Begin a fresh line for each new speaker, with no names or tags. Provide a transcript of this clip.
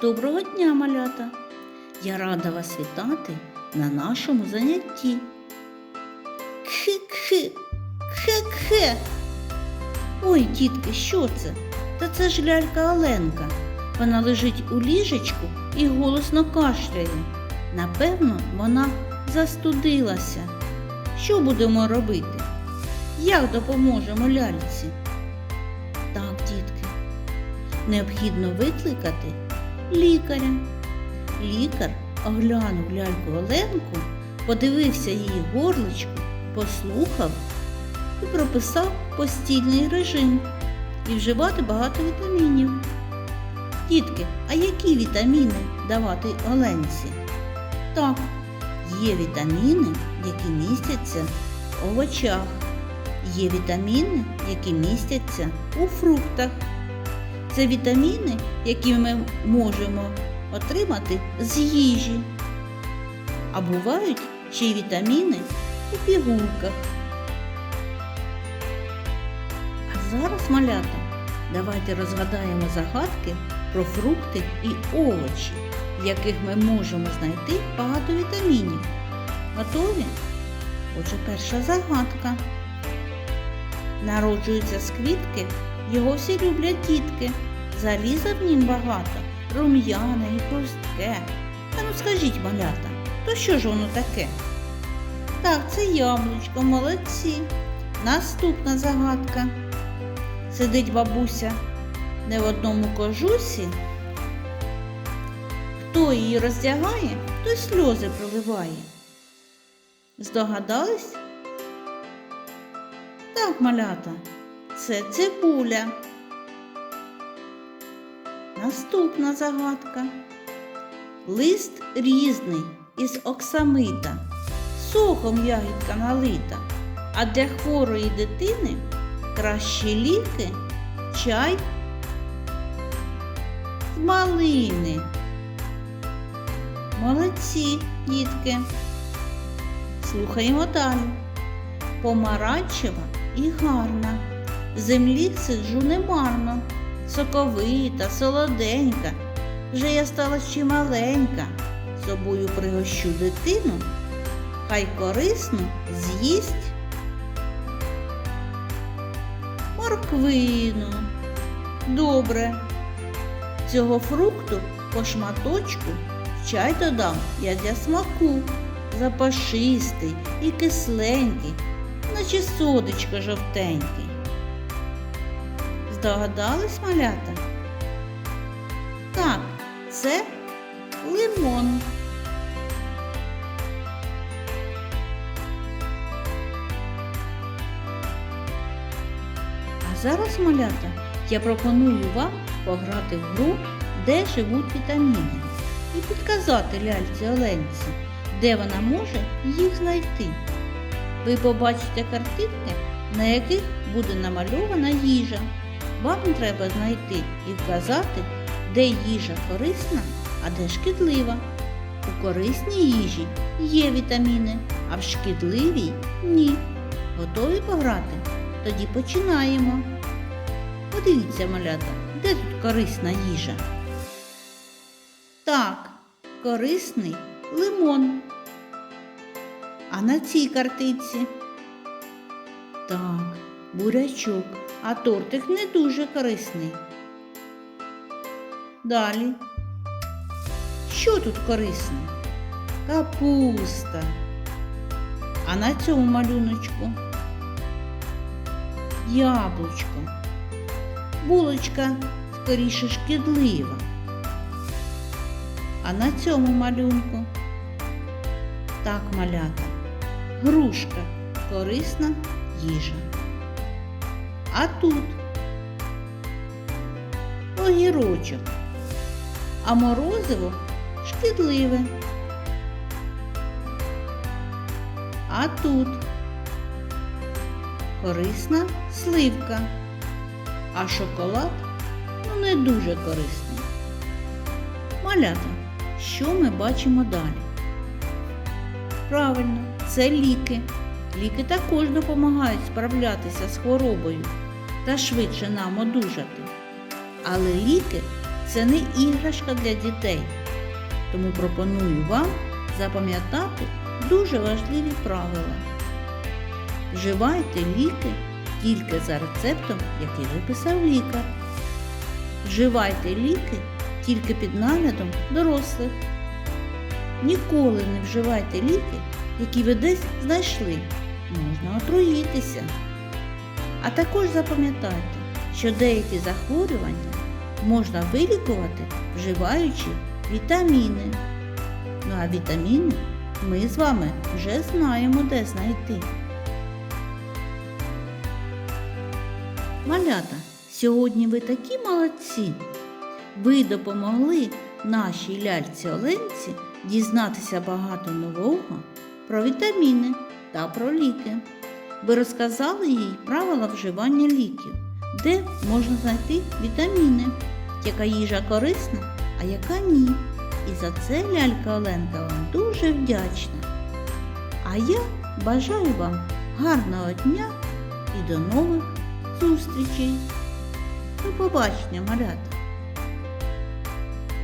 Доброго дня, малята! Я рада вас вітати на нашому занятті. Кхи-кхи, кхе-кхе. Ой, дітки, що це? Та це ж лялька Оленка. Вона лежить у ліжечку і голосно кашляє. Напевно, вона застудилася. Що будемо робити? Як допоможемо ляльці? Так, дітки, необхідно викликати лікаря. Лікар оглянув ляльку Оленку, подивився її горличку, послухав і прописав постільний режим і вживати багато вітамінів. Дітки, а які вітаміни давати Оленці? Так, є вітаміни, які містяться в овочах. Є вітаміни, які містяться у фруктах. Це вітаміни, які ми можемо отримати з їжі. А бувають ще й вітаміни у пігулках. А зараз, малята, давайте розгадаємо загадки про фрукти і овочі, в яких ми можемо знайти багато вітамінів. Готові? Отже, перша загадка. Народжується з квітки, його всі люблять дітки. Заліза в нім багато, рум'яне і хрустке. Та ну скажіть, малята, то що ж воно таке? Так, це яблучко, молодці. Наступна загадка. Сидить бабуся не в одному кожусі. Хто її роздягає, той сльози проливає. Здогадались? Так, малята, це цибуля. Наступна загадка. Лист різний із оксамита, соком ягідка налита, а для хворої дитини кращі ліки, чай з малини. Молодці, дітки. Слухаємо далі. Помаранчева і гарна. Землі сиджу немарно, соковита, солоденька. Вже я стала ще маленька. Собою пригощу дитину, хай корисно з'їсть морквину. Добре. Цього фрукту по шматочку в чай додам я для смаку. Запашистий і кисленький, наче содочка жовтенький. Здогадались малята? Так, це лимон. А зараз, малята, я пропоную вам пограти в гру, де живуть вітаміни, і підказати ляльці Оленці, де вона може їх знайти. Ви побачите картинки, на яких буде намальована їжа. Вам треба знайти і вказати, де їжа корисна, а де шкідлива. У корисній їжі є вітаміни, а в шкідливій ні. Готові пограти? Тоді починаємо. Подивіться, малята, де тут корисна їжа? Так, корисний лимон. А на цій картинці? Так, бурячок, а тортик не дуже корисний. Далі. Що тут корисне? Капуста. А на цьому малюночку? Яблучко. Булочка скоріше шкідлива. А на цьому малюнку? Так, малята, грушка корисна їжа. А тут огірочок, а морозиво шкідливе. А тут корисна сливка, а шоколад ну, не дуже корисний. Малята, що ми бачимо далі? Правильно, це ліки. Ліки також допомагають справлятися з хворобою та швидше нам одужати. Але ліки це не іграшка для дітей. Тому пропоную вам запам'ятати дуже важливі правила. Вживайте ліки тільки за рецептом, який виписав лікар. Вживайте ліки тільки під наглядом дорослих. Ніколи не вживайте ліки, які ви десь знайшли. Можна отруїтися. А також запам'ятайте, що деякі захворювання можна вилікувати, вживаючи вітаміни. Ну а вітаміни ми з вами вже знаємо, де знайти. Малята, сьогодні ви такі молодці. Ви допомогли нашій ляльці Оленці дізнатися багато нового про вітаміни та про ліки. Ви розказали їй правила вживання ліків, де можна знайти вітаміни, яка їжа корисна, а яка ні. І за це лялька Оленка вам дуже вдячна. А я бажаю вам гарного дня і до нових зустрічей. До побачення, малята!